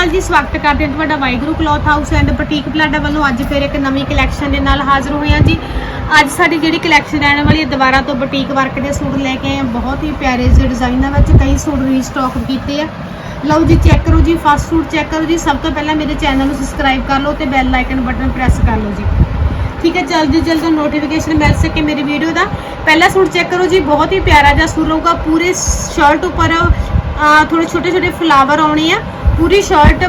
ਅਕਾਲ ਜੀ ਸਵਾਗਤ ਕਰਦੇ ਹਾਂ ਤੁਹਾਡਾ Waheguru cloth house and boutique Palada ਵੱਲੋਂ ਅੱਜ ਫਿਰ ਇੱਕ ਨਵੀਂ ਕਲੈਕਸ਼ਨ ਦੇ ਨਾਲ ਹਾਜ਼ਰ ਹੋਏ ਹਾਂ ਜੀ। ਅੱਜ ਸਾਡੀ ਜਿਹੜੀ ਕਲੈਕਸ਼ਨ ਰਹਿਣ ਵਾਲੀ ਹੈ ਦੁਬਾਰਾ ਤੋਂ ਬੁਟੀਕ ਵਰਕ ਦੇ ਸੂਟ ਲੈ ਕੇ ਆਏ ਹਾਂ। ਬਹੁਤ ਹੀ ਪਿਆਰੇ ਜਿਹੇ ਡਿਜ਼ਾਈਨਾਂ ਵਿੱਚ ਕਈ ਸੂਟ ਰੀਸਟਾਕ ਕੀਤੇ ਆ। ਲਓ ਜੀ ਚੈੱਕ ਕਰੋ ਜੀ ਫਸਟ ਸੂਟ ਚੈੱਕ ਕਰੋ ਜੀ। ਸਭ ਤੋਂ ਪਹਿਲਾਂ ਮੇਰੇ ਚੈਨਲ ਨੂੰ ਸਬਸਕ੍ਰਾਈਬ ਕਰ ਲਓ ਤੇ ਬੈਲ ਆਈਕਨ ਬਟਨ ਪ੍ਰੈਸ ਕਰ ਲਓ ਜੀ। ਠੀਕ ਹੈ ਜਲਦੀ ਜਲਦੀ ਨੋਟੀਫਿਕੇਸ਼ਨ ਮਿਲ ਸਕੇ ਮੇਰੀ ਵੀਡੀਓ ਦਾ। ਪਹਿਲਾ ਸੂਟ ਚੈੱਕ ਕਰੋ ਜੀ ਬਹੁਤ ਹੀ ਪਿਆਰਾ ਜਿਹਾ ਸੂਟ ਰਹੂਗਾ ਪੂਰੇ ਸ਼ਰਟ ਉੱਪਰ ਅਹ, ਥੋੜੇ ਛੋਟੇ ਛੋਟੇ ਫਲਾਵਰ ਆਉਣੇ ਆ। ਪੂਰੀ ਸ਼ਰਟ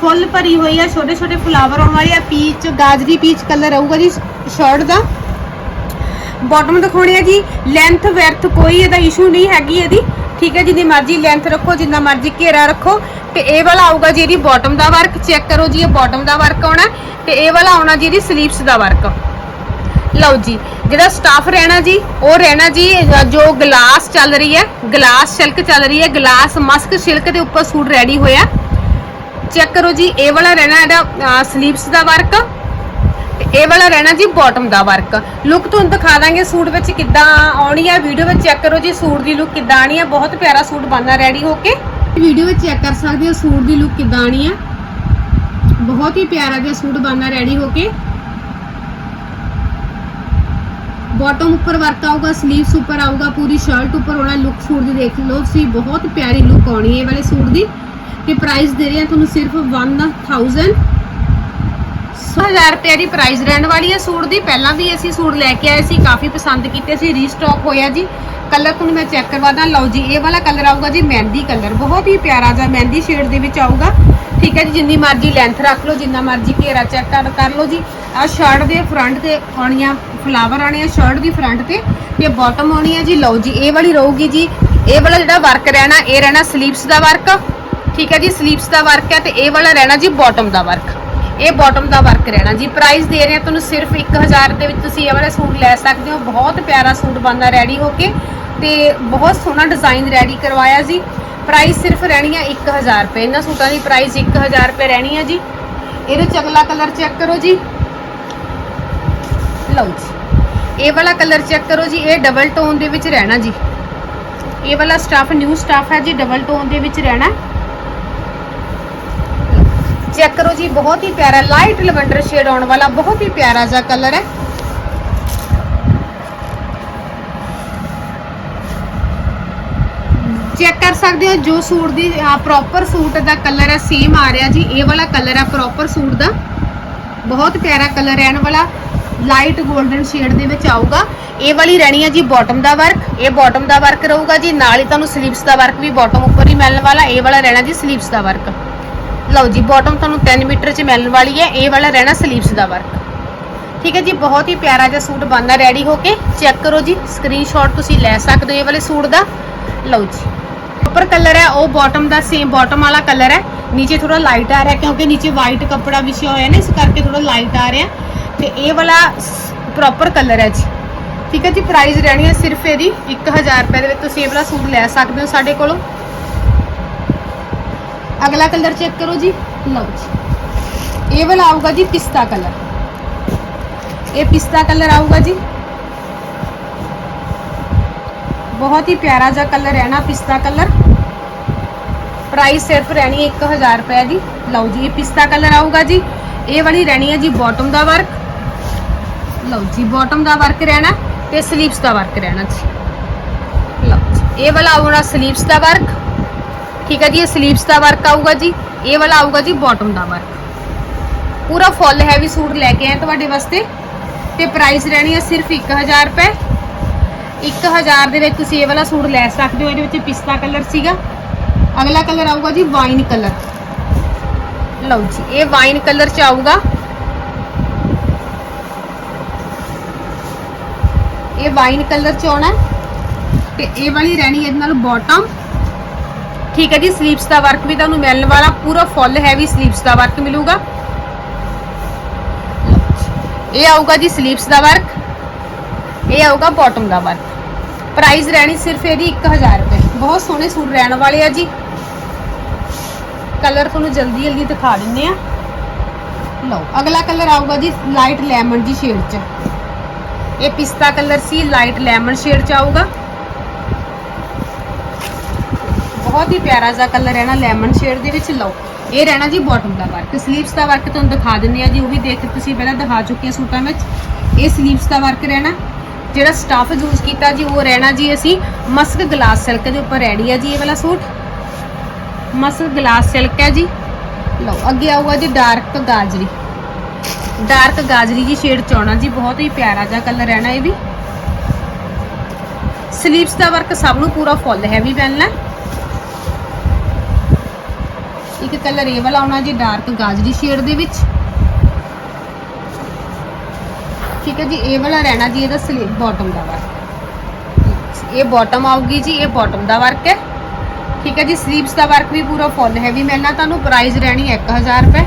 ਫੁੱਲ ਭਰੀ ਹੋਈ ਆ ਛੋਟੇ ਛੋਟੇ ਫਲਾਵਰ ਆਉਣ ਵਾਲੀ ਆ। ਪੀਚ ਗਾਜਰੀ ਪੀਚ ਕਲਰ ਆਊਗਾ ਜੀ ਸ਼ਰਟ ਦਾ। ਬਾਟਮ ਦਿਖਾਉਣੀ ਹੈ ਜੀ ਲੈਂਥ ਵੈਰਥ ਕੋਈ ਇਹਦਾ ਇਸ਼ੂ ਨਹੀਂ ਹੈਗੀ ਇਹਦੀ। ਠੀਕ ਹੈ, ਜਿੰਨੀ ਮਰਜ਼ੀ ਲੈਂਥ ਰੱਖੋ, ਜਿੰਨਾ ਮਰਜ਼ੀ ਘੇਰਾ ਰੱਖੋ। ਤੇ ਇਹ ਵਾਲਾ ਆਊਗਾ ਜੀ ਇਹਦੀ ਬਾਟਮ ਦਾ ਵਰਕ ਚੈੱਕ ਕਰੋ ਜੀ, ਇਹ ਬਾਟਮ ਦਾ ਵਰਕ ਆਉਣਾ ਤੇ ਇਹ ਵਾਲਾ ਆਉਣਾ ਜੀ ਇਹਦੀ ਸਲੀਵਸ ਦਾ ਵਰਕ ਲਓ ਜੀ ਜਿਹੜਾ ਸਟਾਫ ਰਹਿਣਾ ਜੀ, ਉਹ ਰਹਿਣਾ ਜੀ ਜੋ ਗਲਾਸ ਚੱਲ ਰਹੀ ਹੈ ਗਲਾਸ ਸਿਲਕ ਚੱਲ ਰਹੀ ਹੈ ਗਲਾਸ ਮਸਕ ਸਿਲਕ ਦੇ ਉੱਪਰ ਸੂਟ ਰੈਡੀ ਹੋਇਆ। ਚੈੱਕ ਕਰੋ ਜੀ, ਇਹ ਵਾਲਾ ਰਹਿਣਾ ਇਹਦਾ ਸਲੀਵਸ ਦਾ ਵਰਕ ਤੇ ਇਹ ਵਾਲਾ ਰਹਿਣਾ ਜੀ ਬਾਟਮ ਦਾ ਵਰਕ ਲੁੱਕ ਤੁਹਾਨੂੰ ਦਿਖਾ ਦਾਂਗੇ ਸੂਟ ਵਿੱਚ ਕਿੱਦਾਂ ਆਉਣੀ ਹੈ ਵੀਡੀਓ ਵਿੱਚ ਚੈੱਕ ਕਰੋ ਜੀ ਸੂਟ ਦੀ ਲੁੱਕ ਕਿੱਦਾਂ ਆਣੀ ਹੈ, ਬਹੁਤ ਪਿਆਰਾ ਸੂਟ ਬਣਨਾ ਰੈਡੀ ਹੋ ਕੇ। ਵੀਡੀਓ ਵਿੱਚ ਚੈੱਕ ਕਰ ਸਕਦੇ ਹੋ ਸੂਟ ਦੀ ਲੁੱਕ ਕਿੱਦਾਂ ਆਣੀ ਹੈ। ਬਹੁਤ ਹੀ ਪਿਆਰਾ ਜਿਹਾ ਸੂਟ ਬਣਨਾ ਰੈਡੀ ਹੋ ਕੇ। ਬਾਟਮ ਉੱਪਰ ਵਰਕ ਆਊਗਾ ਸਲੀਵਸ ਉੱਪਰ ਆਊਗਾ, ਪੂਰੀ ਸ਼ਰਟ ਉੱਪਰ ਹੋਣਾ ਲੁੱਕ ਸੂਟ ਦੀ ਦੇਖ ਲਓ। ਤੁਸੀਂ ਬਹੁਤ ਪਿਆਰੀ ਲੁੱਕ ਆਉਣੀ ਹੈ ਇਹ ਵਾਲੇ ਸੂਟ ਦੀ। ਤੇ ਪ੍ਰਾਈਸ ਦੇ ਰਹੇ ਹਾਂ ਤੁਹਾਨੂੰ ਸਿਰਫ 1000 1000 ਰੁਪਏ ਦੀ ਪ੍ਰਾਈਸ ਰਹਿਣ ਵਾਲੀ ਹੈ ਸੂਟ ਦੀ। ਪਹਿਲਾਂ ਵੀ ਅਸੀਂ ਸੂਟ ਲੈ ਕੇ ਆਏ ਸੀ, ਕਾਫੀ ਪਸੰਦ ਕੀਤੇ ਸੀ ਰੀਸਟਾਕ ਹੋਇਆ ਜੀ। ਕਲਰ ਤੁਹਾਨੂੰ ਮੈਂ ਚੈੱਕ ਕਰਵਾ ਦਾਂ। ਲਓ ਜੀ, ਇਹ ਵਾਲਾ ਕਲਰ ਆਊਗਾ ਜੀ, ਮਹਿੰਦੀ ਕਲਰ ਬਹੁਤ ਹੀ ਪਿਆਰਾ ਜਿਹਾ ਮਹਿੰਦੀ ਸ਼ੇਡ ਦੇ ਵਿੱਚ ਆਊਗਾ। ਠੀਕ ਹੈ ਜੀ, ਜਿੰਨੀ ਮਰਜ਼ੀ ਲੈਂਥ ਰੱਖ ਲਓ, ਜਿੰਨਾ ਮਰਜ਼ੀ ਘੇਰਾ ਚੈੱਕ ਕਰ ਲਓ ਜੀ। ਆ ਸ਼ਰਟ ਦੇ ਫਰੰਟ ਤੇ ਆਉਣੀਆਂ ਫਲਾਵਰ ਆਣੇ ਆ ਸ਼ਰਟ ਦੀ ਫਰੰਟ ਤੇ ਤੇ ਬਾਟਮ ਆਉਣੀ ਆ ਜੀ। ਲਓ ਜੀ, ਇਹ ਵਾਲੀ ਰਹੂਗੀ ਜੀ। ਇਹ ਵਾਲਾ ਜਿਹੜਾ ਵਰਕ ਰਹਿਣਾ, ਇਹ ਰਹਿਣਾ ਸਲੀਵਸ ਦਾ ਵਰਕ ਠੀਕ ਹੈ ਜੀ ਸਲੀਵਸ ਦਾ ਵਰਕ ਹੈ ਤੇ ਇਹ ਵਾਲਾ ਰਹਿਣਾ ਜੀ ਬਾਟਮ ਦਾ ਵਰਕ ਇਹ ਬਾਟਮ ਦਾ ਵਰਕ ਰਹਿਣਾ ਜੀ। ਪ੍ਰਾਈਸ ਦੇ ਰਹੇ ਹਾਂ ਤੁਹਾਨੂੰ ਸਿਰਫ 1000 ਦੇ ਵਿੱਚ ਤੁਸੀਂ ਇਹ ਵਾਲਾ ਸੂਟ ਲੈ ਸਕਦੇ ਹੋ। ਬਹੁਤ ਪਿਆਰਾ ਸੂਟ ਬਣਦਾ ਰੈਡੀ ਹੋ ਕੇ ਤੇ ਬਹੁਤ ਸੋਹਣਾ ਡਿਜ਼ਾਈਨ ਰੈਡੀ ਕਰਵਾਇਆ ਜੀ। ਪ੍ਰਾਈਸ ਸਿਰਫ ਰਹਿਣੀ ਹੈ 1000 ਰੁਪਏ। ਇਹਨਾਂ ਸੂਟਾਂ ਦੀ ਪ੍ਰਾਈਸ 1000 ਰੁਪਏ ਰਹਿਣੀ ਹੈ ਜੀ। ਇਹਦੇ ਚ ਅਗਲਾ ਕਲਰ ਚੈੱਕ ਕਰੋ ਜੀ। ਲਓ ਜੀ। ਇਹ ਵਾਲਾ ਕਲਰ ਚੈੱਕ ਕਰੋ ਜੀ। ਇਹ ਡਬਲ ਟੋਨ ਦੇ ਵਿੱਚ ਰਹਿਣਾ ਜੀ। ਇਹ ਵਾਲਾ ਸਟਾਫ, ਨਿਊ ਸਟਾਫ ਹੈ ਜੀ। ਡਬਲ ਟੋਨ ਦੇ ਵਿੱਚ ਰਹਿਣਾ। ਚੈੱਕ ਕਰੋ ਜੀ। ਬਹੁਤ ਹੀ ਪਿਆਰਾ, ਲਾਈਟ ਲਵੈਂਡਰ ਸ਼ੇਡ ਆਉਣ ਵਾਲਾ, ਬਹੁਤ ਹੀ ਪਿਆਰਾ ਜਿਹਾ ਕਲਰ ਹੈ। ਚੈੱਕ ਕਰ ਸਕਦੇ ਹੋ ਜੋ ਸੂਟ ਦੀ ਪ੍ਰੋਪਰ ਸੂਟ ਦਾ ਕਲਰ ਹੈ ਸੇਮ ਆ ਰਿਹਾ ਜੀ। ਇਹ ਵਾਲਾ ਕਲਰ ਹੈ ਪ੍ਰੋਪਰ ਸੂਟ ਦਾ। ਬਹੁਤ ਪਿਆਰਾ ਕਲਰ ਰਹਿਣ ਵਾਲਾ। ਲਾਈਟ 골ਡਨ ਸ਼ੇਡ ਦੇ ਵਿੱਚ ਆਊਗਾ। ਇਹ ਵਾਲੀ ਰਹਿਣੀ ਹੈ ਜੀ ਬਾਟਮ ਦਾ ਵਰਕ ਇਹ ਬਾਟਮ ਦਾ ਵਰਕ ਰਹੂਗਾ ਜੀ। ਨਾਲ ਹੀ ਤੁਹਾਨੂੰ ਸਲੀਵਸ ਦਾ ਵਰਕ ਵੀ ਬਾਟਮ ਉੱਪਰ ਹੀ ਮਿਲਣ ਵਾਲਾ। ਇਹ ਵਾਲਾ ਰਹਿਣਾ ਜੀ ਸਲੀਵਸ ਦਾ ਵਰਕ ਲਓ ਜੀ ਬਾਟਮ ਤੁਹਾਨੂੰ 3 ਮੀਟਰ 'ਚ ਮਿਲਣ ਵਾਲੀ ਹੈ। ਇਹ ਵਾਲਾ ਰਹਿਣਾ ਸਲੀਵਸ ਦਾ ਵਰਕ ਠੀਕ ਹੈ ਜੀ, ਬਹੁਤ ਹੀ ਪਿਆਰਾ ਜਿਹਾ ਸੂਟ ਬਣਨਾ ਰੈਡੀ ਹੋ ਕੇ। ਚੈੱਕ ਕਰੋ ਜੀ ਸਕਰੀਨਸ਼ਾਟ ਤੁਸੀਂ ਲੈ ਸਕਦੇ ਹੋ ਇਹ ਵਾਲੇ ਸੂਟ ਦਾ। ਲਓ ਜੀ। ਉੱਪਰ ਕਲਰ ਹੈ, ਉਹ ਬਾਟਮ ਦਾ ਸੇਮ ਬਾਟਮ ਵਾਲਾ ਕਲਰ ਹੈ। ਨੀਚੇ ਥੋੜਾ ਲਾਈਟ ਆ ਰਿਹਾ ਕਿਉਂਕਿ ਨੀਚੇ ਵਾਈਟ ਕੱਪੜਾ ਵਿਛਿਆ ਹੋਇਆ ਨਾ, ਇਸ ਕਰਕੇ ਥੋੜਾ ਲਾਈਟ ਆ ਰਿਹਾ। ਤੇ ਇਹ ਵਾਲਾ ਪ੍ਰੋਪਰ ਕਲਰ ਹੈ ਜੀ। ਠੀਕ ਹੈ ਜੀ ਪ੍ਰਾਈਸ ਰਹਿਣੀ ਹੈ ਸਿਰਫ ਇਹਦੀ 1000 ਰੁਪਏ ਦੇ ਵਿੱਚ। ਤੁਸੀਂ ਇਹ ਵਾਲਾ ਸੂਟ ਲੈ ਸਕਦੇ ਹੋ ਸਾਡੇ ਕੋਲੋਂ। ਅਗਲਾ ਕਲਰ ਚੈੱਕ ਕਰੋ ਜੀ। ਲਓ ਜੀ। ਇਹ ਵਾਲਾ ਆਊਗਾ ਜੀ ਪਿਸਤਾ ਕਲਰ ਇਹ ਪਿਸਤਾ ਕਲਰ ਆਊਗਾ ਜੀ। ਬਹੁਤ ਹੀ ਪਿਆਰਾ ਜਿਹਾ ਕਲਰ ਹੈ ਨਾ ਪਿਸਤਾ ਕਲਰ ਪ੍ਰਾਈਸ ਸਿਰਫ ਰਹਿਣੀ ਹੈ 1000 ਰੁਪਏ ਦੀ ਲਓ ਜੀ, ਇਹ ਪਿਸਤਾ ਕਲਰ ਆਊਗਾ ਜੀ। ਇਹ ਵਾਲੀ ਰਹਿਣੀ ਹੈ ਜੀ ਬਾਟਮ ਦਾ ਵਰਕ ਲਓ ਜੀ ਬਾਟਮ ਦਾ ਵਰਕ ਰਹਿਣਾ ਤੇ ਸਲੀਵਸ ਦਾ ਵਰਕ ਰਹਿਣਾ ਜੀ। ਲਓ ਜੀ, ਇਹ ਵਾਲਾ ਆਉਣਾ ਸਲੀਵਸ ਦਾ ਵਰਕ ਠੀਕ ਹੈ ਜੀ, ਇਹ ਸਲੀਵਸ ਦਾ ਵਰਕ ਆਊਗਾ ਜੀ। ਇਹ ਵਾਲਾ ਆਊਗਾ ਜੀ ਬਾਟਮ ਦਾ ਵਰਕ ਪੂਰਾ ਫੁੱਲ ਹੈਵੀ ਸੂਟ ਲੈ ਕੇ ਆਏ ਤੁਹਾਡੇ ਵਾਸਤੇ। ਤੇ ਪ੍ਰਾਈਸ ਰਹਿਣੀ ਹੈ ਸਿਰਫ 1000 ਰੁਪਏ। 1000 ਦੇ ਵਿੱਚ ਤੁਸੀਂ ਇਹ ਵਾਲਾ ਸੂਟ ਲੈ ਸਕਦੇ ਹੋ, ਇਹਦੇ ਵਿੱਚ ਪਿਸਤਾ ਕਲਰ ਸੀਗਾ। ਅਗਲਾ ਕਲਰ ਆਊਗਾ ਜੀ ਵਾਈਨ ਕਲਰ। ਲਓ ਜੀ, ਇਹ ਵਾਈਨ ਕਲਰ ਚ ਆਊਗਾ। ਇਹ ਵਾਈਨ ਕਲਰ ਚ ਆਉਣਾ ਹੈ। ਤੇ ਇਹ ਵਾਲੀ ਰਹਿਣੀ ਇਹਦੇ ਨਾਲ ਬਾਟਮ ਠੀਕ ਹੈ ਜੀ ਸਲੀਵਸ ਦਾ ਵਰਕ ਵੀ ਤੁਹਾਨੂੰ ਮਿਲਣ ਵਾਲਾ, ਪੂਰਾ ਫੁੱਲ ਹੈਵੀ ਸਲੀਵਸ ਦਾ ਵਰਕ ਮਿਲੂਗਾ। ਲਓ ਇਹ ਆਊਗਾ ਜੀ ਸਲੀਵਸ ਦਾ ਵਰਕ ਇਹ ਆਊਗਾ ਬਾਟਮ ਦਾ ਵਰਕ ਪ੍ਰਾਈਸ ਰਹਿਣੀ ਸਿਰਫ ਇਹਦੀ 1000 ਰੁਪਏ। ਬਹੁਤ ਸੋਹਣੇ ਸੂਟ ਰਹਿਣ ਵਾਲੇ ਆ ਜੀ। ਕਲਰ ਤੁਹਾਨੂੰ ਜਲਦੀ ਜਲਦੀ ਦਿਖਾ ਦਿੰਨੇ ਆ। ਲਓ, ਅਗਲਾ ਕਲਰ ਆਊਗਾ ਜੀ ਲਾਈਟ ਲੈਮਨ ਦੀ ਸ਼ੇਡ 'ਚ। ਇਹ ਪਿਸਤਾ ਕਲਰ ਸੀ, ਲਾਈਟ ਲੈਮਨ ਸ਼ੇਡ 'ਚ ਆਊਗਾ। ਬਹੁਤ ਹੀ ਪਿਆਰਾ ਜਿਹਾ ਕਲਰ ਹੈ ਨਾ ਲੈਮਨ ਸ਼ੇਡ ਦੇ ਵਿੱਚ। ਲਓ, ਇਹ ਰਹਿਣਾ ਜੀ ਬਾਟਮ ਦਾ ਵਰਕ ਸਲੀਵਸ ਦਾ ਵਰਕ ਤੁਹਾਨੂੰ ਦਿਖਾ ਦਿੰਨੇ ਆ ਜੀ, ਉਹ ਵੀ ਦੇਖ ਕੇ ਤੁਸੀਂ ਪਹਿਲਾਂ ਦਿਖਾ ਚੁੱਕੇ ਸੂਟਾਂ ਵਿੱਚ। ਇਹ ਸਲੀਵਸ ਦਾ ਵਰਕ ਰਹਿਣਾ। ਜਿਹੜਾ ਸਟਾਫ ਯੂਜ਼ ਕੀਤਾ ਜੀ, ਉਹ ਰਹਿਣਾ ਜੀ ਅਸੀਂ ਮਸਕ ਗਲਾਸ ਸਿਲਕ ਦੇ ਉੱਪਰ ਰੈਡੀ ਆ ਜੀ ਇਹ ਵਾਲਾ ਸੂਟ। ਮਸਕ ਗਲਾਸ ਸਿਲਕ ਹੈ ਜੀ। ਲਓ, ਅੱਗੇ ਆਊਗਾ ਜੀ ਡਾਰਕ ਗਾਜਰੀ। ਡਾਰਕ ਗਾਜਰੀ ਜੀ ਸ਼ੇਡ ਚ ਆਉਣਾ ਜੀ, ਬਹੁਤ ਹੀ ਪਿਆਰਾ ਜਿਹਾ ਕਲਰ ਰਹਿਣਾ ਇਹ ਵੀ। ਸਲੀਵਸ ਦਾ ਵਰਕ ਸਭ ਨੂੰ ਪੂਰਾ ਫੁੱਲ ਹੈਵੀ ਪੈਣਾ ਇੱਕ ਕਲਰ ਇਹ ਵਾਲਾ ਆਉਣਾ ਜੀ, ਡਾਰਕ ਗਾਜਰੀ ਸ਼ੇਡ ਦੇ ਵਿੱਚ। ਠੀਕ ਹੈ ਜੀ, ਇਹ ਵਾਲਾ ਰਹਿਣਾ ਜੀ ਇਹਦਾ ਸਲੀਵ ਬਾਟਮ ਦਾ ਵਰਕ ਇਹ ਬਾਟਮ ਆਊਗੀ ਜੀ, ਇਹ ਬਾਟਮ ਦਾ ਵਰਕ ਹੈ। ਠੀਕ ਹੈ ਜੀ ਸਲੀਵਸ ਦਾ ਵਰਕ ਵੀ ਪੂਰਾ ਫੁੱਲ ਹੈਵੀ ਮਿਲਣਾ ਤੁਹਾਨੂੰ ਪ੍ਰਾਈਸ ਰਹਿਣੀ ਹੈ 1000 ਰੁਪਏ।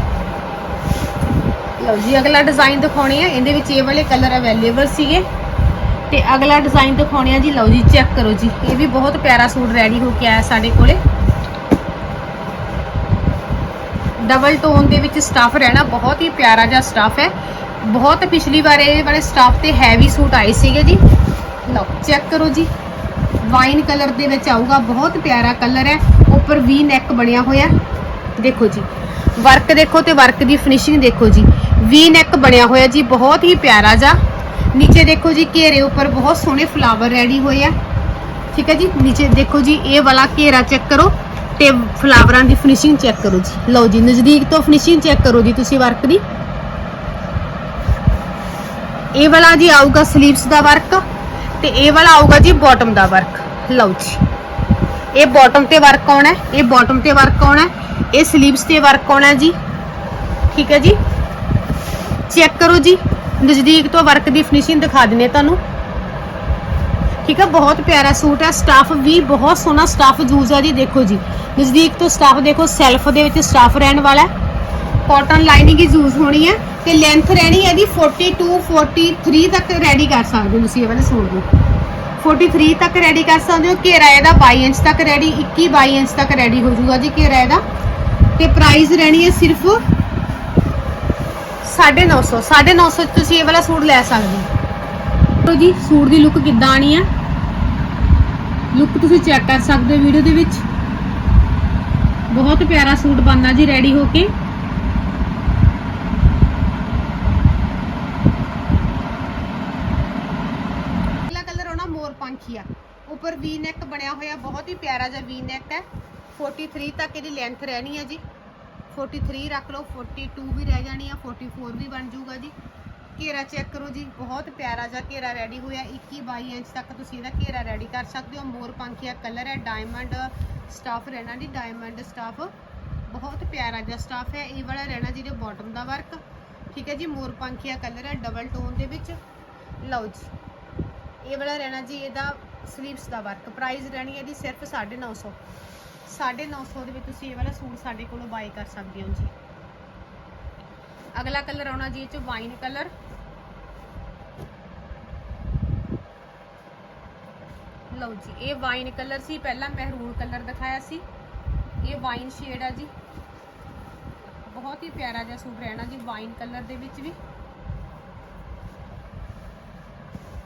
ਲਓ ਜੀ, ਅਗਲਾ ਡਿਜ਼ਾਈਨ ਦਿਖਾਉਣੇ ਆ ਇਹਦੇ ਵਿੱਚ ਇਹ ਵਾਲੇ ਕਲਰ ਅਵੇਲੇਬਲ ਸੀਗੇ। ਤੇ ਅਗਲਾ ਡਿਜ਼ਾਈਨ ਦਿਖਾਉਣੇ ਆ ਜੀ, ਲਓ ਜੀ ਚੈੱਕ ਕਰੋ ਜੀ, ਇਹ ਵੀ ਬਹੁਤ ਪਿਆਰਾ ਸੂਟ ਰੈਡੀ ਹੋ ਕੇ ਆਇਆ ਸਾਡੇ ਕੋਲੇ। ਡਬਲ ਟੋਨ ਦੇ ਵਿੱਚ ਸਟਾਫ ਰਹਿਣਾ ਬਹੁਤ ਹੀ ਪਿਆਰਾ ਜਿਹਾ ਸਟਾਫ ਹੈ। ਬਹੁਤ ਪਿਛਲੀ ਵਾਰ ਇਹ ਵਾਲੇ ਸਟਾਫ ਤੇ ਹੈਵੀ ਸੂਟ ਆਏ ਸੀਗੇ ਜੀ। ਲਓ ਚੈੱਕ ਕਰੋ ਜੀ। ਵਾਈਨ ਕਲਰ ਦੇ ਵਿੱਚ ਆਊਗਾ, ਬਹੁਤ ਪਿਆਰਾ ਕਲਰ ਹੈ। ਉੱਪਰ ਵੀ ਨੈਕ ਬਣਿਆ ਹੋਇਆ ਦੇਖੋ ਜੀ ਵਰਕ ਦੇਖੋ ਤੇ ਵਰਕ ਦੀ ਫਿਨਿਸ਼ਿੰਗ ਦੇਖੋ ਜੀ। ਵੀ ਨੈਕ ਬਣਿਆ ਹੋਇਆ ਜੀ, ਬਹੁਤ ਹੀ ਪਿਆਰਾ ਜਿਹਾ। ਨੀਚੇ ਦੇਖੋ ਜੀ, ਘੇਰੇ ਉੱਪਰ ਬਹੁਤ ਸੋਹਣੇ ਫਲਾਵਰ ਰੈਡੀ ਹੋਏ ਆ। ਠੀਕ ਹੈ ਜੀ, ਨੀਚੇ ਦੇਖੋ ਜੀ, ਇਹ ਵਾਲਾ ਘੇਰਾ ਚੈੱਕ ਕਰੋ ਤੇ ਫਲਾਵਰਾਂ ਦੀ ਫਿਨਿਸ਼ਿੰਗ ਚੈੱਕ ਕਰੋ ਜੀ। ਲਓ ਜੀ, ਨਜ਼ਦੀਕ ਤੋਂ ਫਿਨਿਸ਼ਿੰਗ ਚੈੱਕ ਕਰੋ ਜੀ ਤੁਸੀਂ ਵਰਕ ਦੀ। ਇਹ ਵਾਲਾ ਜੀ ਆਊਗਾ ਸਲੀਵਸ ਦਾ ਵਰਕ ਤੇ ਇਹ ਵਾਲਾ ਆਊਗਾ ਜੀ ਬਾਟਮ ਦਾ ਵਰਕ ਲਓ ਜੀ। ਇਹ ਬਾਟਮ ਤੇ ਵਰਕ ਆਉਣਾ ਇਹ ਬਾਟਮ ਤੇ ਵਰਕ ਆਉਣਾ ਇਹ ਸਲੀਵਸ ਤੇ ਵਰਕ ਆਉਣਾ ਜੀ। ਠੀਕ ਹੈ ਜੀ? ਚੈੱਕ ਕਰੋ ਜੀ। ਨਜ਼ਦੀਕ ਤੋਂ ਵਰਕ ਦੀ ਫਿਨਿਸ਼ਿੰਗ ਦਿਖਾ ਦਿੰਨੇ ਤੁਹਾਨੂੰ। ਠੀਕ ਹੈ, ਬਹੁਤ ਪਿਆਰਾ ਸੂਟ ਹੈ। ਸਟਾਫ ਵੀ ਬਹੁਤ ਸੋਹਣਾ ਸਟਾਫ ਯੂਜ਼ ਹੈ ਜੀ, ਦੇਖੋ ਜੀ। ਨਜ਼ਦੀਕ ਤੋਂ ਸਟਾਫ ਦੇਖੋ ਸੈਲਫ ਦੇ ਵਿੱਚ ਸਟਾਫ ਰਹਿਣ ਵਾਲਾ ਹੈ। ਕਾਟਨ ਲਾਈਨਿੰਗ ਹੀ ਯੂਜ਼ ਹੋਣੀ ਹੈ ਤੇ ਲੈਂਥ ਰਹਿਣੀ ਹੈ ਜੀ 42 43 ਤੱਕ ਰੈਡੀ ਕਰ ਸਕਦੇ ਹੋ ਤੁਸੀਂ ਇਹ ਵਾਲੇ ਸੂਟ ਨੂੰ। 43 ਤੱਕ ਰੈਡੀ ਕਰ ਸਕਦੇ ਹੋ ਘੇਰਾ ਇਹਦਾ 22 ਇੰਚ ਤੱਕ ਰੈਡੀ 21 22 ਇੰਚ ਤੱਕ ਰੈਡੀ ਹੋ ਜਾਊਗਾ ਜੀ ਘੇਰਾ ਇਹਦਾ ਤੇ ਪ੍ਰਾਈਸ ਰਹਿਣੀ ਹੈ ਸਿਰਫ 950 950 ਚ ਤੁਸੀਂ ਇਹ ਵਾਲਾ ਸੂਟ ਲੈ ਸਕਦੇ ਹੋ। ਤੋ ਜੀ, ਸੂਟ ਦੀ ਲੁੱਕ ਕਿੱਦਾਂ ਆਣੀ ਹੈ? ਲੁੱਕ ਤੁਸੀਂ ਚੈੱਕ ਕਰ ਸਕਦੇ ਹੋ ਵੀਡੀਓ ਦੇ ਵਿੱਚ। ਬਹੁਤ ਪਿਆਰਾ ਸੂਟ ਬਣਨਾ ਜੀ ਰੈਡੀ ਹੋ ਕੇ ਅਗਲਾ ਕਲਰ ਆਉਣਾ ਮੋਰ ਪੰਖੀਆ ਉੱਪਰ ਵੀ ਨੈਕ ਬਣਿਆ ਹੋਇਆ, ਬਹੁਤ ਹੀ ਪਿਆਰਾ ਜਿਹਾ ਵੀ ਨੈਕ ਹੈ। 43 ਤੱਕ ਇਹਦੀ ਲੈਂਥ ਰਹਿਣੀ ਹੈ ਜੀ। 43 ਰੱਖ ਲਓ 42 ਵੀ ਰਹਿ ਜਾਣੀ ਆ 44 ਵੀ ਬਣ ਜਾਊਗਾ ਜੀ। ਘੇਰਾ ਚੈੱਕ ਕਰੋ ਜੀ, ਬਹੁਤ ਪਿਆਰਾ ਜਿਹਾ ਘੇਰਾ ਰੈਡੀ ਹੋਇਆ 21 22 ਇੰਚ ਤੱਕ ਤੁਸੀਂ ਇਹਦਾ ਘੇਰਾ ਰੈਡੀ ਕਰ ਸਕਦੇ ਹੋ। ਮੋਰ ਪੰਖੀਆ ਕਲਰ ਹੈ ਡਾਇਮੰਡ ਸਟਾਫ ਰਹਿਣਾ ਜੀ ਡਾਇਮੰਡ ਸਟਾਫ ਬਹੁਤ ਪਿਆਰਾ ਜਿਹਾ ਸਟਾਫ ਹੈ, ਇਹ ਵਾਲਾ ਰਹਿਣਾ ਜਿਹਦੇ ਬਾਟਮ ਦਾ ਵਰਕ ਠੀਕ ਹੈ ਜੀ, ਮੋਰ ਪੰਖੀਆ ਕਲਰ ਹੈ ਡਬਲ ਟੋਨ ਦੇ ਵਿੱਚ। ਲਓ ਜੀ, ਇਹ ਵਾਲਾ ਰਹਿਣਾ ਜੀ, ਇਹਦਾ ਸਲੀਵਸ ਦਾ ਵਰਕ ਪ੍ਰਾਈਸ ਰਹਿਣੀ ਹੈ ਜੀ ਸਿਰਫ 950 950 ਦੇ ਵਿੱਚ ਤੁਸੀਂ ਇਹ ਵਾਲਾ ਸੂਟ ਸਾਡੇ ਕੋਲੋਂ ਬਾਈ ਕਰ ਸਕਦੇ ਹੋ ਜੀ। ਅਗਲਾ ਕਲਰ ਆਉਣਾ ਜੀ ਇਹ ਚ ਵਾਈਨ ਕਲਰ ਲਓ ਜੀ, ਇਹ ਵਾਈਨ ਕਲਰ ਸੀ, ਪਹਿਲਾਂ ਮਹਿਰੂਨ ਕਲਰ ਦਿਖਾਇਆ ਸੀ। ਇਹ ਵਾਈਨ ਸ਼ੇਡ ਆ ਜੀ। ਬਹੁਤ ਹੀ ਪਿਆਰਾ ਜਿਹਾ ਸੂਟ ਰਹਿਣਾ ਜੀ ਵਾਈਨ ਕਲਰ ਦੇ ਵਿੱਚ ਵੀ।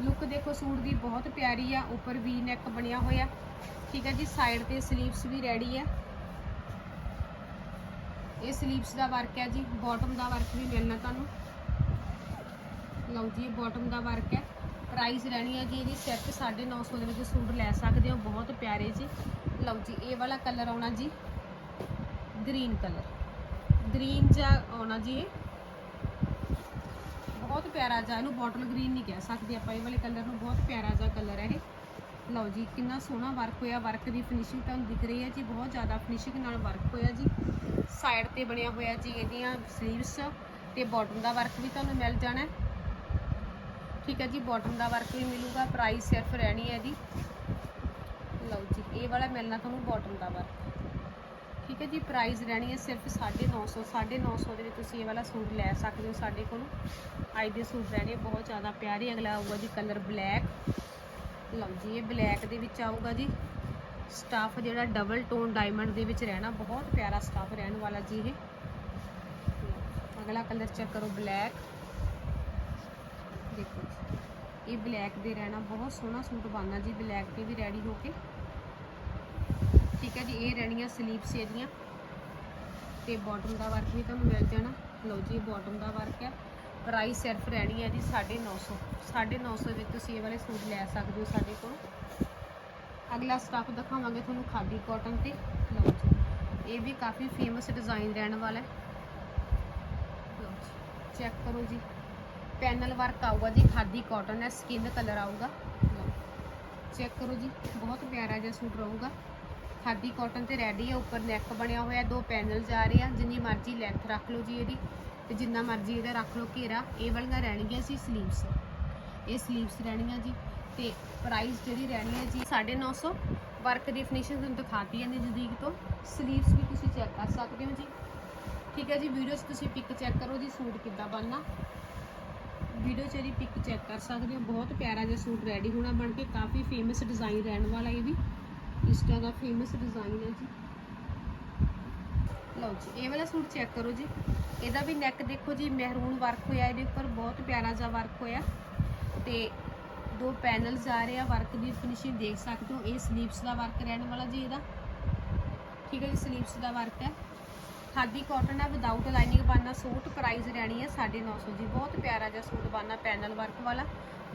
ਲੁੱਕ ਦੇਖੋ, ਸੂਟ ਦੀ ਬਹੁਤ ਪਿਆਰੀ ਆ, ਉੱਪਰ ਵੀ ਨੈਕ ਬਣਿਆ ਹੋਇਆ। ਠੀਕ ਹੈ ਜੀ ਸਾਈਡ ਤੇ ਸਲੀਵਸ ਵੀ ਰੈਡੀ ਹੈ ਇਹ ਸਲੀਵਸ ਦਾ ਵਰਕ ਹੈ ਜੀ ਬਾਟਮ ਦਾ ਵਰਕ ਵੀ ਮਿਲਣਾ ਤੁਹਾਨੂੰ। ਲਓ ਜੀ, ਇਹ ਬਾਟਮ ਦਾ ਵਰਕ ਹੈ ਪ੍ਰਾਈਸ ਰਹਿਣੀ ਹੈ ਜੀ, ਇਹਦੀ ਸਿਰਫ 950 ਦੇ ਵਿੱਚ ਸੂਟ ਲੈ ਸਕਦੇ ਹੋ, ਬਹੁਤ ਪਿਆਰੇ ਜੀ। ਲਓ ਜੀ, ਇਹ ਵਾਲਾ ਕਲਰ ਆਉਣਾ ਜੀ ਗ੍ਰੀਨ ਕਲਰ ਗ੍ਰੀਨ ਜਾਂ ਆਉਣਾ ਜੀ ਇਹ। ਬਹੁਤ ਪਿਆਰਾ ਜਿਹਾ ਇਹਨੂੰ ਬੋਟਲ ਗ੍ਰੀਨ ਨਹੀਂ ਕਹਿ ਸਕਦੇ ਆਪਾਂ, ਇਹ ਵਾਲੇ ਕਲਰ ਨੂੰ ਬਹੁਤ ਪਿਆਰਾ ਜਿਹਾ ਕਲਰ ਹੈ ਇਹ। ਲਓ ਜੀ, ਕਿੰਨਾ ਸੋਹਣਾ ਵਰਕ ਹੋਇਆ ਵਰਕ ਦੀ ਫਿਨਿਸ਼ਿੰਗ ਤੁਹਾਨੂੰ ਦਿਖ ਰਹੀ ਹੈ ਜੀ, ਬਹੁਤ ਜ਼ਿਆਦਾ ਫਿਨਿਸ਼ਿੰਗ ਨਾਲ ਵਰਕ ਹੋਇਆ ਜੀ। ਸਾਈਡ ਤੇ ਬਣਿਆ ਹੋਇਆ ਜੀ ਇਹਦੀਆਂ ਸਲੀਵਸ ਤੇ ਬਾਟਮ ਦਾ ਵਰਕ ਵੀ ਤੁਹਾਨੂੰ ਮਿਲ ਜਾਣਾ ਠੀਕ ਹੈ ਜੀ ਬਾਟਮ ਦਾ ਵਰਕ ਵੀ ਮਿਲੂਗਾ ਪ੍ਰਾਈਸ ਸਿਰਫ ਰਹਿਣੀ ਹੈ ਜੀ। ਲਓ ਜੀ, ਇਹ ਵਾਲਾ ਮਿਲਣਾ ਤੁਹਾਨੂੰ ਬਾਟਮ ਦਾ ਵਰਕ ਠੀਕ ਹੈ ਜੀ ਪ੍ਰਾਈਸ ਰਹਿਣੀ ਹੈ ਸਿਰਫ 950 950 ਦੇ ਵਿੱਚ ਤੁਸੀਂ ਇਹ ਵਾਲਾ ਸੂਟ ਲੈ ਸਕਦੇ ਹੋ ਸਾਡੇ ਕੋਲੋਂ। ਅੱਜ ਦੇ ਸੂਟ ਰਹਿਣੇ ਬਹੁਤ ਜ਼ਿਆਦਾ ਪਿਆਰੇ, ਅਗਲਾ ਆਊਗਾ ਜੀ ਕਲਰ ਬਲੈਕ ਲਓ ਜੀ, ਇਹ ਬਲੈਕ ਦੇ ਵਿੱਚ ਆਊਗਾ ਜੀ। ਸਟਾਫ ਜਿਹੜਾ ਡਬਲ ਟੋਨ ਡਾਇਮੰਡ ਦੇ ਵਿੱਚ ਰਹਿਣਾ, ਬਹੁਤ ਪਿਆਰਾ ਸਟਾਫ ਰਹਿਣ ਵਾਲਾ ਜੀ ਇਹ। ਅਗਲਾ ਕਲਰ ਚੈੱਕ ਕਰੋ ਬਲੈਕ ਦੇਖੋ ਜੀ, ਇਹ ਬਲੈਕ ਦੇ ਰਹਿਣਾ, ਬਹੁਤ ਸੋਹਣਾ ਸੂਟ ਬਣਨਾ ਜੀ ਬਲੈਕ ਤੇ ਵੀ ਰੈਡੀ ਹੋ ਕੇ। ਠੀਕ ਹੈ ਜੀ, ਇਹ ਰਹਿਣੀਆਂ ਸਲੀਵਸ ਇਹਦੀਆਂ। ਤੇ ਬਾਟਮ ਦਾ ਵਰਕ ਵੀ ਤੁਹਾਨੂੰ ਮਿਲ ਜਾਣਾ। ਲਓ ਜੀ ਬਾਟਮ ਦਾ ਵਰਕ ਹੈ। ਪ੍ਰਾਈਸ ਸਿਰਫ ਰਹਿਣੀ ਹੈ ਜੀ 950 950 ਵਿੱਚ ਤੁਸੀਂ ਇਹ ਵਾਲੇ ਸੂਟ ਲੈ ਸਕਦੇ ਹੋ ਸਾਡੇ ਕੋਲ। ਅਗਲਾ ਸਟਾਕ ਦਿਖਾਵਾਂਗੇ ਤੁਹਾਨੂੰ ਖਾਦੀ ਕਾਟਨ ਤੇ। ਲਓ ਜੀ, ਇਹ ਵੀ ਕਾਫੀ ਫੇਮਸ ਡਿਜ਼ਾਈਨ ਰਹਿਣ ਵਾਲਾ ਹੈ। ਲਓ ਜੀ ਚੈੱਕ ਕਰੋ ਜੀ। ਪੈਨਲ ਵਰਕ ਆਊਗਾ ਜੀ, ਖਾਦੀ ਕਾਟਨ ਹੈ ਸਕਿਨ ਕਲਰ ਆਊਗਾ। ਲਓ ਚੈੱਕ ਕਰੋ ਜੀ, ਬਹੁਤ ਪਿਆਰਾ ਜਿਹਾ ਸੂਟ ਰਹੂਗਾ। ਖਾਦੀ ਕਾਟਨ ਤੇ ਰੈਡੀ ਹੈ ਉੱਪਰ ਨੈਕ ਬਣਿਆ ਹੋਇਆ, ਦੋ ਪੈਨਲ ਆ ਰਹੇ ਆ, ਜਿੰਨੀ ਮਰਜ਼ੀ ਲੈਂਥ ਰੱਖ ਲਓ ਜੀ ਇਹਦੀ ਤੇ ਜਿੰਨਾ ਮਰਜ਼ੀ ਇਹਦਾ ਰੱਖ ਲਓ ਘੇਰਾ, ਇਹ ਵਾਲੀਆਂ ਰਹਿਣਗੀਆਂ ਸੀ ਸਲੀਵਸ ਇਹ ਸਲੀਵਸ ਰਹਿਣੀਆਂ ਜੀ ਤੇ ਪ੍ਰਾਈਸ ਜਿਹੜੀ ਰਹਿਣੀ ਹੈ ਜੀ 950 ਵਰਕ ਦੀ ਫਿਨਿਸ਼ਿੰਗ ਤੁਹਾਨੂੰ ਦਿਖਾਤੀ ਹੈ ਨਜ਼ਦੀਕ ਤੋਂ। ਸਲੀਵਸ ਵੀ ਤੁਸੀਂ ਚੈੱਕ ਕਰ ਸਕਦੇ ਹੋ ਜੀ। ਠੀਕ ਹੈ ਜੀ ਵੀਡੀਓ 'ਚ ਤੁਸੀਂ ਪਿਕ ਚੈੱਕ ਕਰੋ ਜੀ, ਸੂਟ ਕਿੱਦਾਂ ਬਣਨਾ। ਵੀਡੀਓ 'ਚ ਇਹਦੀ ਪਿਕ ਚੈੱਕ ਕਰ ਸਕਦੇ ਹੋ। ਬਹੁਤ ਪਿਆਰਾ ਜਿਹਾ ਸੂਟ ਰੈਡੀ ਹੋਣਾ ਬਣ ਕੇ, ਕਾਫੀ ਫੇਮਸ ਡਿਜ਼ਾਈਨ ਰਹਿਣ ਵਾਲਾ ਇਹ ਵੀ। ਇੰਸਟਾ ਦਾ ਫੇਮਸ ਡਿਜ਼ਾਈਨ ਹੈ ਜੀ। ਲਓ ਜੀ, ਇਹ ਵਾਲਾ ਸੂਟ ਚੈੱਕ ਕਰੋ ਜੀ। ਇਹਦਾ ਵੀ ਨੈਕ ਦੇਖੋ ਜੀ ਮਹਿਰੂਨ ਵਰਕ ਹੋਇਆ, ਇਹਦੇ ਉੱਪਰ ਬਹੁਤ ਪਿਆਰਾ ਜਿਹਾ ਵਰਕ ਹੋਇਆ। ਤੇ ਦੋ ਪੈਨਲਸ ਆ ਰਹੇ ਆ ਵਰਕ ਦੀ ਫਿਨਿਸ਼ਿੰਗ ਦੇਖ ਸਕਦੇ ਹੋ, ਇਹ ਸਲੀਵਸ ਦਾ ਵਰਕ ਰਹਿਣ ਵਾਲਾ ਜੀ ਇਹਦਾ। ਠੀਕ ਹੈ ਜੀ ਸਲੀਵਸ ਦਾ ਵਰਕ ਹੈ। ਖਾਦੀ ਕਾਟਨ ਹੈ ਵਿਦਆਊਟ ਲਾਈਨਿੰਗ ਬਣਨਾ ਸੂਟ ਪ੍ਰਾਈਸ ਰਹਿਣੀ ਹੈ 950 ਜੀ। ਬਹੁਤ ਪਿਆਰਾ ਜਿਹਾ ਸੂਟ ਬਣਨਾ ਪੈਨਲ ਵਰਕ ਵਾਲਾ।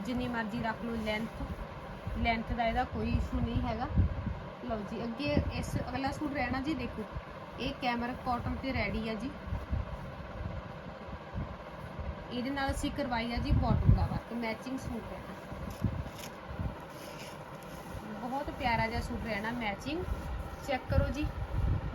ਜਿੰਨੀ ਮਰਜ਼ੀ ਰੱਖ ਲਓ ਲੈਂਥ ਲੈਂਥ ਦਾ ਇਹਦਾ ਕੋਈ ਇਸ਼ੂ ਨਹੀਂ ਹੈਗਾ। ਲਓ ਜੀ, ਅੱਗੇ ਇਸ ਅਗਲਾ ਸੂਟ ਰਹਿਣਾ ਜੀ, ਦੇਖੋ। ਇਹ ਕੈਮਰਾ ਕਾਟਨ ਤੇ ਰੈਡੀ ਆ ਜੀ। ਇਹਦੇ ਨਾਲ ਅਸੀਂ ਕਰਵਾਈ ਆ ਜੀ ਬਾਟਮ ਦਾ ਵਰਕ ਮੈਚਿੰਗ ਸੂਟ ਰਹਿਣਾ। ਬਹੁਤ ਪਿਆਰਾ ਜਿਹਾ ਸੂਟ ਰਹਿਣਾ ਮੈਚਿੰਗ ਚੈੱਕ ਕਰੋ ਜੀ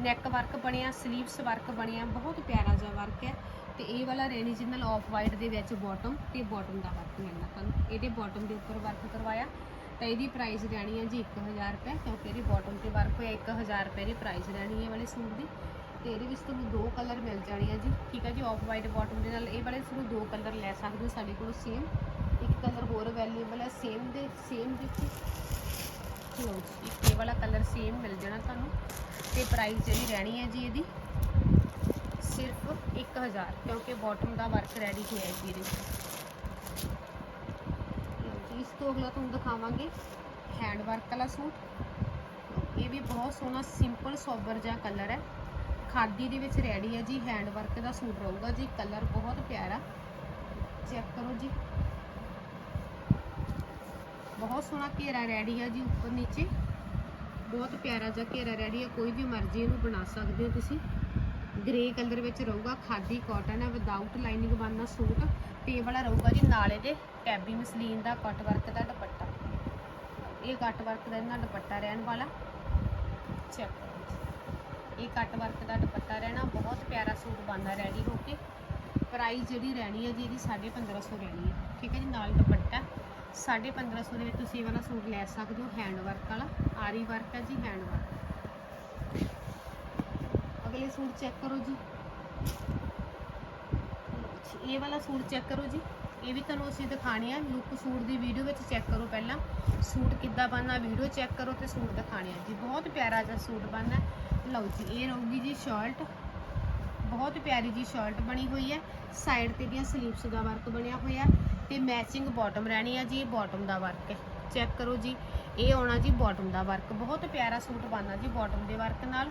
ਨੈਕ ਵਰਕ ਬਣਿਆ ਸਲੀਵਸ ਵਰਕ ਬਣਿਆ, ਬਹੁਤ ਪਿਆਰਾ ਜਿਹਾ ਵਰਕ ਹੈ। ਤੇ ਇਹ ਵਾਲਾ ਰੈਣੀ ਜਿਨਲ ਆਫ ਵਾਈਟ ਦੇ ਵਿੱਚ ਬਾਟਮ ਤੇ ਬਾਟਮ ਦਾ ਵਰਕ ਮਿਲਣਾ ਤੁਹਾਨੂੰ। ਇਹਦੇ ਬਾਟਮ ਦੇ ਉੱਪਰ ਵਰਕ ਕਰਵਾਇਆ। ਤਾਂ ਇਹਦੀ ਪ੍ਰਾਈਸ ਰਹਿਣੀ ਹੈ ਜੀ 1000 ਰੁਪਏ ਕਿਉਂਕਿ ਇਹਦੀ ਬਾਟਮ ਤੇ ਵਰਕ ਹੋਇਆ 1000 ਰੁਪਏ ਦੀ ਪ੍ਰਾਈਸ ਰਹਿਣੀ ਹੈ ਵਾਲੇ ਸੂਟ ਦੀ। ਤੇ ਇਹਦੇ ਵਿੱਚ ਤੁਹਾਨੂੰ ਦੋ ਕਲਰ ਮਿਲ ਜਾਣੇ ਆ ਜੀ। ਠੀਕ ਹੈ ਜੀ ਆਫ ਵਾਈਟ ਬਾਟਮ ਦੇ ਨਾਲ ਇਹ ਵਾਲੇ ਤੁਹਾਨੂੰ ਦੋ ਕਲਰ ਲੈ ਸਕਦੇ ਹੋ ਸਾਡੇ ਕੋਲ ਸੇਮ ਇੱਕ ਕਲਰ ਹੋਰ ਅਵੇਲੇਬਲ ਹੈ ਸੇਮ ਦੇ ਸੇਮ ਵਿੱਚ। ਲਓ ਜੀ, ਇੱਕ ਇਹ ਵਾਲਾ ਕਲਰ ਸੇਮ ਮਿਲ ਜਾਣਾ ਤੁਹਾਨੂੰ। ਤੇ ਪ੍ਰਾਈਸ ਜਿਹੜੀ ਰਹਿਣੀ ਹੈ ਜੀ ਇਹਦੀ, ਸਿਰਫ 1000 ਕਿਉਂਕਿ ਬਾਟਮ ਦਾ ਵਰਕ ਰੈਡੀ ਹੋਇਆ ਜੀ ਇਹਦੇ ਵਿੱਚ। ਤੋਂ ਅਗਲਾ ਤੁਹਾਨੂੰ ਦਿਖਾਵਾਂਗੇ ਹੈਂਡ ਵਰਕ ਵਾਲਾ ਸੂਟ। ਇਹ ਵੀ ਬਹੁਤ ਸੋਹਣਾ ਸਿੰਪਲ ਸੋਬਰ ਜਿਹਾ ਕਲਰ ਹੈ। ਖਾਦੀ ਦੇ ਵਿੱਚ ਰੈਡੀ ਹੈ ਜੀ ਹੈਂਡ ਵਰਕ ਦਾ ਸੂਟ ਰਹੂਗਾ ਜੀ। ਕਲਰ ਬਹੁਤ ਪਿਆਰਾ। ਚੈੱਕ ਕਰੋ ਜੀ। ਬਹੁਤ ਸੋਹਣਾ ਘੇਰਾ ਰੈਡੀ ਹੈ ਜੀ ਉੱਪਰ ਨੀਚੇ। ਬਹੁਤ ਪਿਆਰਾ ਜਿਹਾ ਘੇਰਾ ਰੈਡੀ ਹੈ ਕੋਈ ਵੀ ਮਰਜ਼ੀ ਇਹਨੂੰ ਬਣਾ ਸਕਦੇ ਹੋ ਤੁਸੀਂ। ਗ੍ਰੇ ਕਲਰ ਵਿੱਚ ਰਹੂਗਾ। ਖਾਦੀ ਕਾਟਨ ਹੈ ਵਿਦਆਊਟ ਲਾਈਨਿੰਗ ਬਣਨਾ ਸੂਟ। ਤੇ ਇਹ ਵਾਲਾ ਰਹੂਗਾ ਜੀ ਨਾਲੇ ਦੇ ਟੈਬੀ ਮਸਲੀਨ ਦਾ ਕੱਟ ਵਰਕ ਦਾ ਦੁਪੱਟਾ। ਇਹ ਕੱਟ ਵਰਕ ਦਾ ਇਹਨਾਂ ਦੁਪੱਟਾ ਰਹਿਣ ਵਾਲਾ। ਚੈੱਕ ਕਰੋ ਜੀ। ਇਹ ਕੱਟ ਵਰਕ ਦਾ ਦੁਪੱਟਾ ਰਹਿਣਾ, ਬਹੁਤ ਪਿਆਰਾ ਸੂਟ ਬਣਦਾ ਰੈਡੀ ਹੋ ਕੇ। ਪ੍ਰਾਈਸ ਜਿਹੜੀ ਰਹਿਣੀ ਹੈ ਜੀ, ਇਹਦੀ 1550 ਰਹਿਣੀ ਹੈ। ਠੀਕ ਹੈ ਜੀ, ਨਾਲ ਦੁਪੱਟਾ। 1550 ਦੇ ਵਿੱਚ ਤੁਸੀਂ ਇਹ ਵਾਲਾ ਸੂਟ ਲੈ ਸਕਦੇ ਹੋ ਹੈਂਡ ਵਰਕ ਵਾਲਾ। ਆਰੀ ਵਰਕ ਹੈ ਜੀ ਹੈਂਡ ਵਰਕ ਅਗਲੇ ਸੂਟ ਚੈੱਕ ਕਰੋ ਜੀ। ਇਹ ਵਾਲਾ ਸੂਟ ਚੈੱਕ ਕਰੋ ਜੀ। ਇਹ ਵੀ ਤੁਹਾਨੂੰ ਅਸੀਂ ਦਿਖਾਣੇ ਆ। ਲੁੱਕ ਸੂਟ ਦੀ ਵੀਡੀਓ ਵਿੱਚ ਚੈੱਕ ਕਰੋ ਪਹਿਲਾਂ। ਸੂਟ ਕਿੱਦਾਂ ਬਣਨਾ ਵੀਡੀਓ ਚੈੱਕ ਕਰੋ ਤੇ ਸੂਟ ਦਿਖਾਣੇ ਆ ਜੀ। ਬਹੁਤ ਪਿਆਰਾ ਜਿਹਾ ਸੂਟ ਬਣਨਾ। ਲਓ ਜੀ, ਇਹ ਰਹੂਗੀ ਜੀ ਸ਼ਰਟ ਬਹੁਤ ਪਿਆਰੀ ਜੀ ਸ਼ਰਟ ਬਣੀ ਹੋਈ ਹੈ। ਸਾਈਡ ਤੇ ਦੀਆਂ ਸਲੀਵਸ ਦਾ ਵਰਕ ਬਣਿਆ ਹੋਇਆ ਤੇ ਮੈਚਿੰਗ ਬਾਟਮ ਰਹਿਣੀ ਆ ਜੀ, ਇਹ ਬਾਟਮ ਦਾ ਵਰਕ ਹੈ। ਚੈੱਕ ਕਰੋ ਜੀ, ਇਹ ਆਉਣਾ ਜੀ ਬਾਟਮ ਦਾ ਵਰਕ ਬਹੁਤ ਪਿਆਰਾ ਸੂਟ ਬਣਨਾ ਜੀ ਬਾਟਮ ਦੇ ਵਰਕ ਨਾਲ।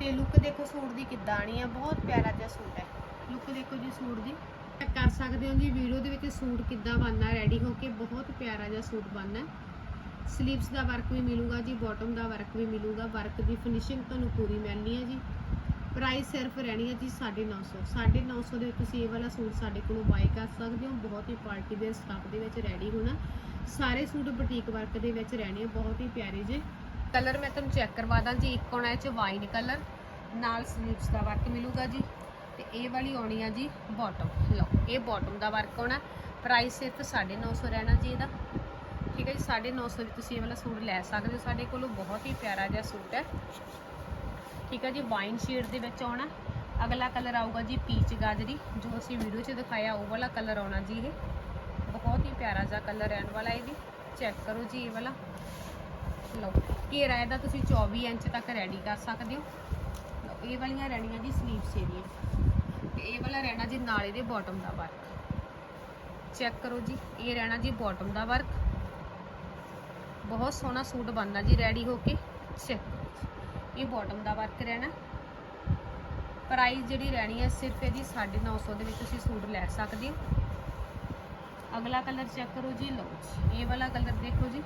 ਤੇ ਲੁੱਕ ਦੇਖੋ ਸੂਟ ਦੀ ਕਿੱਦਾਂ ਆਣੀ ਹੈ ਬਹੁਤ ਪਿਆਰਾ ਜਿਹਾ ਸੂਟ ਹੈ। ਲੁੱਕ ਦੇਖੋ ਜੀ ਸੂਟ ਦੀ। ਚੈੱਕ ਕਰ ਸਕਦੇ ਹੋ ਜੀ, ਵੀਡੀਓ ਦੇ ਵਿੱਚ ਸੂਟ ਕਿੱਦਾਂ ਬਣਨਾ ਰੈਡੀ ਹੋ ਕੇ ਬਹੁਤ ਪਿਆਰਾ ਜਿਹਾ ਸੂਟ ਬਣਨਾ। ਸਲੀਵਸ ਦਾ ਵਰਕ ਵੀ ਮਿਲੂਗਾ ਜੀ ਬਾਟਮ ਦਾ ਵਰਕ ਵੀ ਮਿਲੂਗਾ ਵਰਕ ਦੀ ਫਿਨਿਸ਼ਿੰਗ ਤੁਹਾਨੂੰ ਪੂਰੀ ਮਿਲਣੀ ਹੈ ਜੀ। ਪ੍ਰਾਈਸ ਸਿਰਫ ਰਹਿਣੀ ਹੈ ਜੀ 950 950 ਦੇ ਵਿੱਚ ਤੁਸੀਂ ਇਹ ਵਾਲਾ ਸੂਟ ਸਾਡੇ ਕੋਲੋਂ ਬਾਈ ਕਰ ਸਕਦੇ ਹੋ। ਬਹੁਤ ਹੀ ਪਾਰਟੀ ਵੇਅਰ ਸਟਾਫ ਦੇ ਵਿੱਚ ਰੈਡੀ ਹੋਣਾ। ਸਾਰੇ ਸੂਟ ਬੁਟੀਕ ਵਰਕ ਦੇ ਵਿੱਚ ਰਹਿਣੇ ਆ, ਬਹੁਤ ਹੀ ਪਿਆਰੇ ਜੇ। ਕਲਰ ਮੈਂ ਤੁਹਾਨੂੰ ਚੈੱਕ ਕਰਵਾ ਦਾਂ ਜੀ, ਇੱਕ ਹੋਣਾ ਇਹ ਚ ਵਾਈਨ ਕਲਰ ਨਾਲ ਸਲੀਵਸ ਦਾ ਵਰਕ ਮਿਲੂਗਾ ਜੀ। ਇਹ ਵਾਲੀ ਆਉਣੀ ਆ ਜੀ ਬਾਟਮ ਲਓ, ਇਹ ਬਾਟਮ ਦਾ ਵਰਕ ਆਉਣਾ। ਪ੍ਰਾਈਸ ਸਿਰਫ 950 ਰਹਿਣਾ ਜੀ ਇਹਦਾ। ਠੀਕ ਹੈ ਜੀ 950 ਵਿੱਚ ਤੁਸੀਂ ਇਹ ਵਾਲਾ ਸੂਟ ਲੈ ਸਕਦੇ ਹੋ। ਸਾਡੇ ਕੋਲੋਂ ਬਹੁਤ ਹੀ ਪਿਆਰਾ ਜਿਹਾ ਸੂਟ ਹੈ। ਠੀਕ ਹੈ ਜੀ ਵਾਈਨ ਸ਼ੇਡ ਦੇ ਵਿੱਚ ਆਉਣਾ। ਅਗਲਾ ਕਲਰ ਆਊਗਾ ਜੀ ਪੀਚ ਗਾਜਰੀ। ਜੋ ਅਸੀਂ ਵੀਡੀਓ 'ਚ ਦਿਖਾਇਆ, ਉਹ ਵਾਲਾ ਕਲਰ ਆਉਣਾ ਜੀ ਇਹ। ਬਹੁਤ ਹੀ ਪਿਆਰਾ ਜਿਹਾ ਕਲਰ ਰਹਿਣ ਵਾਲਾ ਇਹ ਵੀ। ਚੈੱਕ ਕਰੋ ਜੀ ਇਹ ਵਾਲਾ। ਲਓ, ਘੇਰਾ ਇਹਦਾ ਤੁਸੀਂ 24 ਇੰਚ ਤੱਕ ਰੈਡੀ ਕਰ ਸਕਦੇ ਹੋ। ਲਓ, ਇਹ ਵਾਲੀਆਂ ਰਹਿਣੀਆਂ ਜੀ ਸਲੀਵਸ ਇਹਦੀਆਂ ਤੇ ਇਹ ਵਾਲਾ ਰਹਿਣਾ ਜੀ ਨਾਲੇ ਦੇ ਬਾਟਮ ਦਾ ਵਰਕ ਚੈੱਕ ਕਰੋ ਜੀ, ਇਹ ਰਹਿਣਾ ਜੀ ਬਾਟਮ ਦਾ ਵਰਕ ਬਹੁਤ ਸੋਹਣਾ ਸੂਟ ਬਣਨਾ ਜੀ ਰੈਡੀ ਹੋ ਕੇ। ਚੈੱਕ ਇਹ ਬਾਟਮ ਦਾ ਵਰਕ ਰਹਿਣਾ। ਪ੍ਰਾਈਸ ਜਿਹੜੀ ਰਹਿਣੀ ਹੈ ਸਿਰਫ ਇਹਦੀ 950 ਦੇ ਵਿੱਚ ਤੁਸੀਂ ਸੂਟ ਲੈ ਸਕਦੇ ਹੋ। ਅਗਲਾ ਕਲਰ ਚੈੱਕ ਕਰੋ ਜੀ, ਲਓ ਜੀ, ਇਹ ਵਾਲਾ ਕਲਰ ਦੇਖੋ ਜੀ।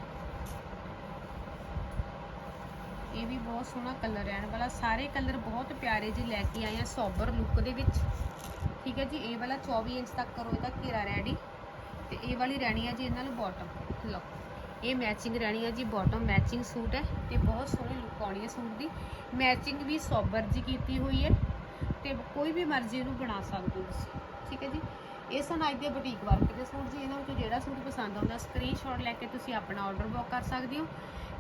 ਇਹ ਵੀ ਬਹੁਤ ਸੋਹਣਾ ਕਲਰ ਰਹਿਣ ਵਾਲਾ ਸਾਰੇ ਕਲਰ ਬਹੁਤ ਪਿਆਰੇ ਜੀ ਲੈ ਕੇ ਆਏ ਆ ਸੋਬਰ ਲੁੱਕ ਦੇ ਵਿੱਚ। ਠੀਕ ਹੈ ਜੀ, ਇਹ ਵਾਲਾ 24 ਇੰਚ ਤੱਕ ਕਰੋ, ਇਹਦਾ ਘੇਰਾ ਰੈਡੀ ਤੇ ਇਹ ਵਾਲੀ ਰਹਿਣੀ ਹੈ ਜੀ ਇਹਨਾਂ ਨੂੰ ਬਾਟਮ ਲਓ, ਇਹ ਮੈਚਿੰਗ ਰਹਿਣੀ ਹੈ ਜੀ ਬਾਟਮ ਮੈਚਿੰਗ ਸੂਟ ਹੈ। ਤੇ ਬਹੁਤ ਸੋਹਣੀ ਲੁੱਕ ਆਉਣੀ ਹੈ ਸੂਟ ਦੀ। ਮੈਚਿੰਗ ਵੀ ਸੋਬਰ ਜੀ ਕੀਤੀ ਹੋਈ ਹੈ। ਤੇ ਕੋਈ ਵੀ ਮਰਜ਼ੀ ਇਹਨੂੰ ਬਣਾ ਸਕਦੇ ਹੋ ਤੁਸੀਂ। ਠੀਕ ਹੈ ਜੀ, ਇਹ ਸਨ ਅੱਜ ਦੇ ਬੁਟੀਕ ਵਰਕ ਦੇ ਸੂਟ ਜੀ। ਇਹਨਾਂ ਵਿੱਚੋਂ ਜਿਹੜਾ ਸੂਟ ਪਸੰਦ ਆਉਂਦਾ ਸਕਰੀਨਸ਼ਾਟ ਲੈ ਕੇ ਤੁਸੀਂ ਆਪਣਾ ਆਰਡਰ ਬੁੱਕ ਕਰ ਸਕਦੇ ਹੋ।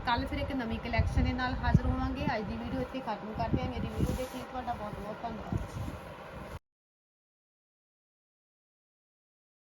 ਕੱਲ ਫਿਰ ਇੱਕ ਨਵੀਂ ਕਲੈਕਸ਼ਨ ਦੇ ਨਾਲ ਹਾਜ਼ਰ ਹੋਵਾਂਗੇ। ਅੱਜ ਦੀ ਵੀਡੀਓ ਇੱਥੇ ਖਤਮ ਕਰਦੇ ਹਾਂ। ਮੇਰੀ ਵੀਡੀਓ ਦੇਖਣ ਲਈ ਤੁਹਾਡਾ ਬਹੁਤ ਬਹੁਤ ਧੰਨਵਾਦ।